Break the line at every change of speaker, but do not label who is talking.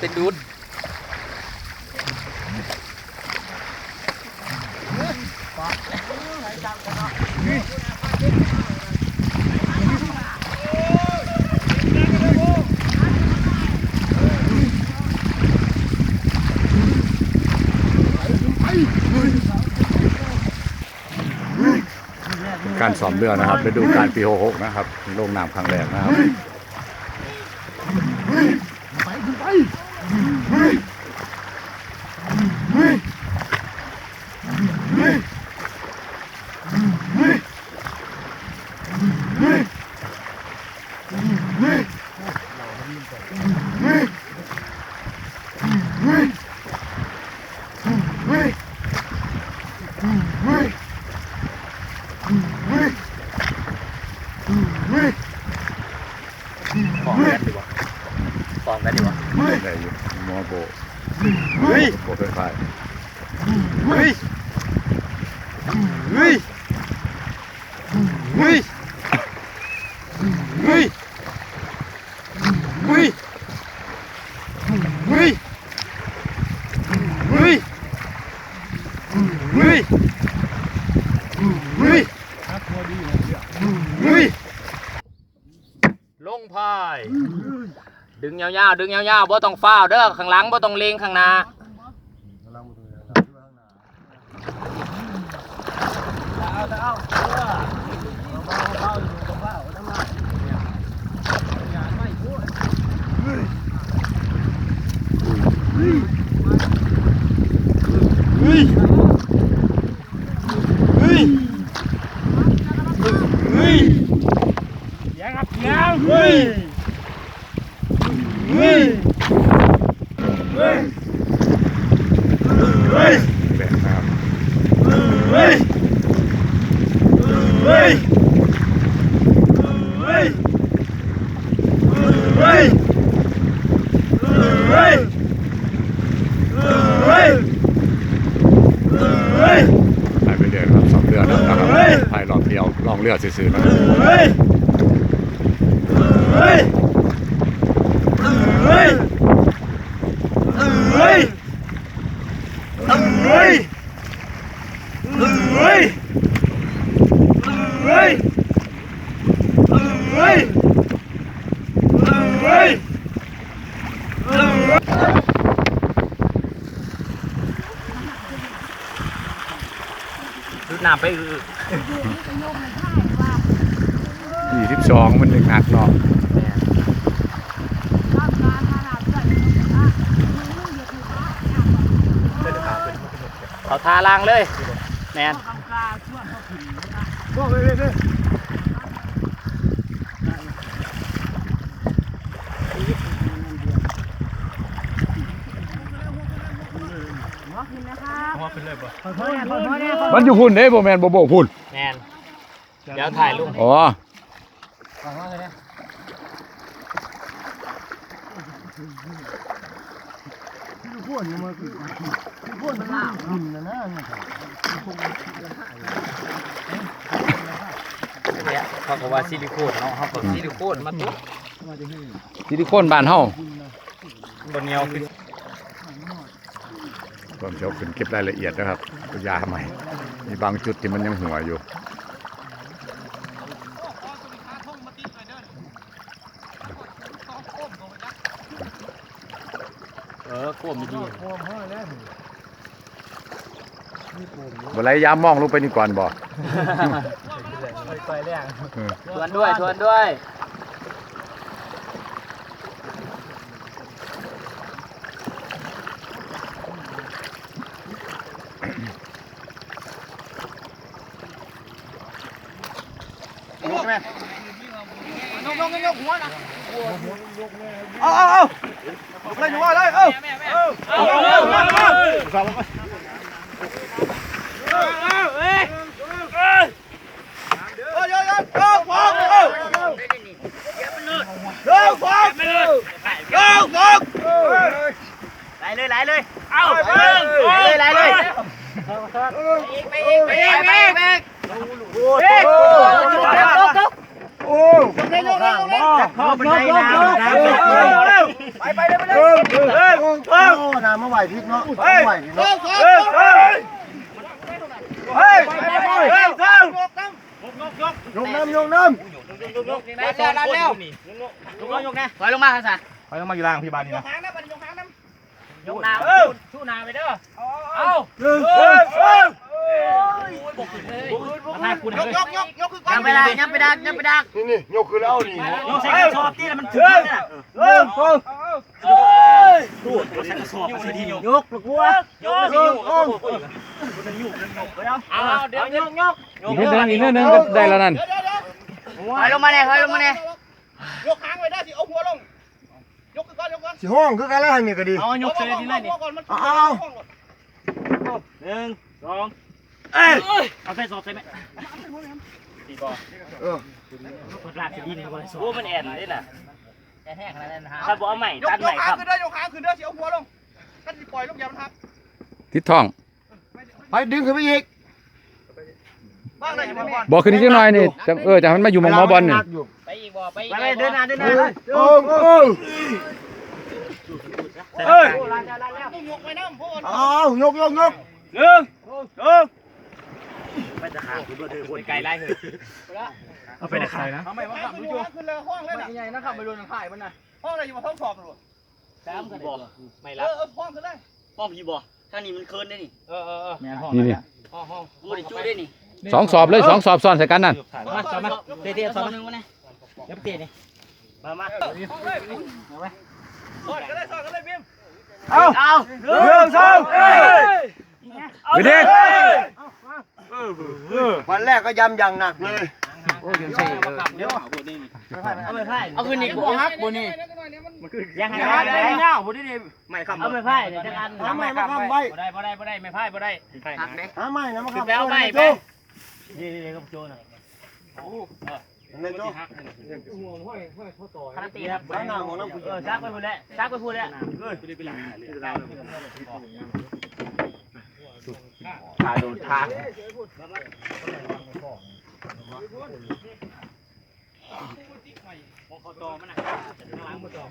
เป็นดูด
การซ้อมเรือนะครับฤดูกาลปี66นะครับลงน้ำครั้งแรกนะครับ
ฟองกันดีกว่าฟองกันดีกว่า
ได้อยู่มอโบ
เฮ้ย
โบเคยพาย
เฮ้ยเฮ้ยเฮ้ยเฮ้ยเฮ้ยเฮ้ยเฮ้ยเฮ้ ยเฮ้ยเฮ้ยลงพาย ดึงยาวๆ ดึงยาวๆบ่ต้องฟ้าวเด้อข้างหลังบ่ต้องเลงข้างหน้าเฮ้ย
ซื่อๆนะ
เฮ้ยเฮ้ยเฮ้ยเฮ้ยเฮ้ยเฮ้ยเฮ้ยเฮ้ยเฮ้ยดูดน้ำไปอือ
ยี่สิบสองมันหนึ่งหักเนาะ
เขาทาลางเลยแมน
มันอยู่พุ่นเด้โบแมนโบโบพุ่น
แมนเดี๋ยวถ่ายรูป
อ๋อ
เนี่ยเขาก็ว่าซิลิโคนเนาะเขาก็ซิลิโคนมาตุ๊บ
ซิลิโคนบ้านเฮา
บนเหนียวขึ้น
ผมจะเอาขึ้นเก็บรายละเอียดนะครับตัวยาใหม่ มีบางจุดที่มันยังหัวอยู่
เออก้มดีข่มห้อยแน่
เวลาอไรยามมองลงไปนี่ก่อนบ่
ชวนด้วยชวนด้วยแม
เอาเอาเอาเลยหนูว่าเลยเอาเอาเอาเอาเอาเยอะเยอะเอาฟองเอาเอาฟองเอาฟอง
ไหลเลยไหลเลย เอาไปเลยไหลเลยไปอีกไปอีกไปอีกไปอีก
โอ้ยกเลยยกเลยยกเลย
พ่อบันไดน้ำ
ไปไปเลยไปเฮ้ยเฮ้ยเฮ้ย
โอ้น้ำมาไหวพริกเนาะ
เฮ้ย
ไหวพริกเนาะ
เฮ้ยเฮ้ยเฮ้ยเฮ้ยเฮ้ย
ยกน้ำยกน้
ได้แล้วได้แล้วยกยกนะถอยลงมาสัน
ไปต้องมาอยู่ล่างพยาบาลนี่นะ
ยกนาชูนาไปเด้อเอา
หนึ่งเฮ้ย เฮ้ย
ให้คุณยกยกยกยกคือยังไปดักยังไปดักยังไปดัก
นี่นี่ยกขึ้นแล้วนี่
ยกใส่กระสอบที่มันถึงนี่นะ
เฮ้ยเฮ้ย
ใส่กระสอบใส่ที่ยกยกกลัวยกยกเอาเดี๋ยวยกยก
อีกนิดนึงอีกนิดนึงก็ได้แล้วนั่น
ถอยลงมาเนี่ยถอยลงมาเนี่ย
ยกหางไว้ได้สิเอาหัวลงยกขึ้นก่อนยกก่อน
สิห้องคือกันแล้วให้นี่ก็ดี
เอายกใส่ที่ไหนนี่
หัวก่อนมัน
เอาเอา
หนึ่งสอง เอ้ยเอาใส่สอบใส่ไหมตีบอล
เออ
ลากดินเขาเลยโอ้มันแอนเลยน่ะแอนแห้งขนาดนั้นนะถ้าบอกเอาใหม่
ยก
ตัด
ย
ใหม่
ก
ค
หาง
รับ
ขึ้นได้ยกหางขึ้นได้สิเอาหัวลงถ้าสิปล่อยลูกยามันทับ
ทิศท้อง
ไปดึงขึ้นไปอีก
บ้างได้อยู่ก่อน
บอกขึ้นนิดหน่อยนี่จังเออจะให้มันมาอยู่หมองหมอบอลนี่
ไปอีกบ่ไปอีกไปเดินหน้าเดินหน้า
โอ้โอ้
เฮ้ย
ต้องยกไว้น้ำพวก
เอายกยกยก
หนึ่งสอง
ไกลไล่เลยเอาไปนะครันะ
ทำไมวะครับยกขึ้นเลยห้องเลยน่ะ
ใหญ่นะครับไปโดนทางข่ายมันนะ
ห้องอะไรอยู่มาท้องสอบหรอ
สามกันบ่ไม่
เอ
รับ
อเออห้องขึ้นเลย
ป้อมพี่บ่ถ้านี่มันเคินได้นี่เออเออเออ
นี่นี่
กูได้จู้ได้นี่
สองสอบเลยสองสอบซ้อนใส่กันนั่น
มาสอบมาเตะเตะสอบนึงมาเนี่ยยับเตะนี่มามา
สอดกันเลยสอดกันเลยพิม
เอา
เอา
หนึ่งสองเฮ้ย
ไปเด็ก
วันแรกก็ยำอย่างหนักเลย
เอาไปไพ่เอาคืนนี่กูฮักบนนี่ยังไงฮักได้เงาบนนี่ไม่คำเอาไปไพ่เดี๋ยวจะกัน
ทำไมมาทำไว้
บ่ได้บ่ได้บ่ได้ไม่ไพ่บ่ได้ฮักเด้
หาไม่นะมา
ขึ้น
ทำ
แล้วไม่ไป
โจ้
นี่นี่กับโจน่ะ
เลยโจ้
คาราตีครับ
หน้าของน้ำผู้
เออซักไปพูดแล้วซักไปพูดแล้ว
ขาโดนทา ง
มองคอตอมันน่ะล้างมือตอ